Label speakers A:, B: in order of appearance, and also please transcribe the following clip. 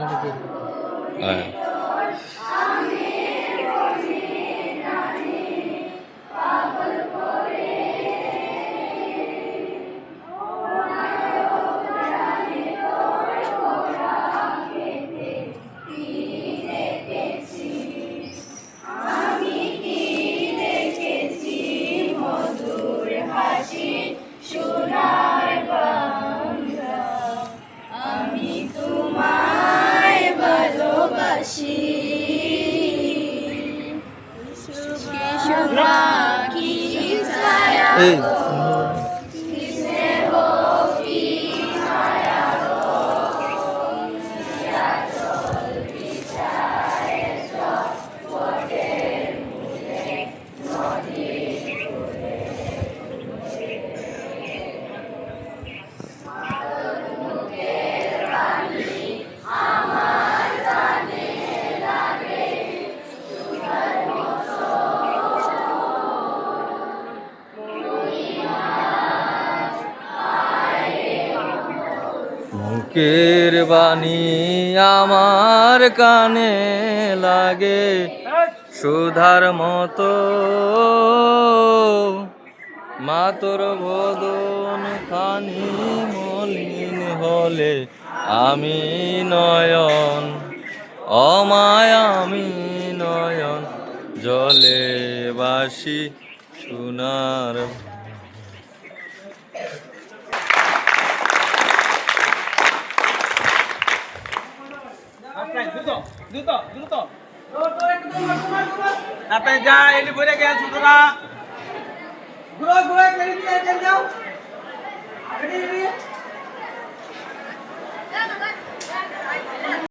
A: 那哎。
B: Hey. মুখের বাণী আমার কানে লাগে। সুধার মতো মাতর বদন খানি মলিন হলে আমি নয়ন, অমায় আমি নয়ন, জলে বাসি সোনার
C: তাতে যা এলি বলে গেছে তোরা ঘুরো ঘুরো কেলি দিয়ে যাও। রেডি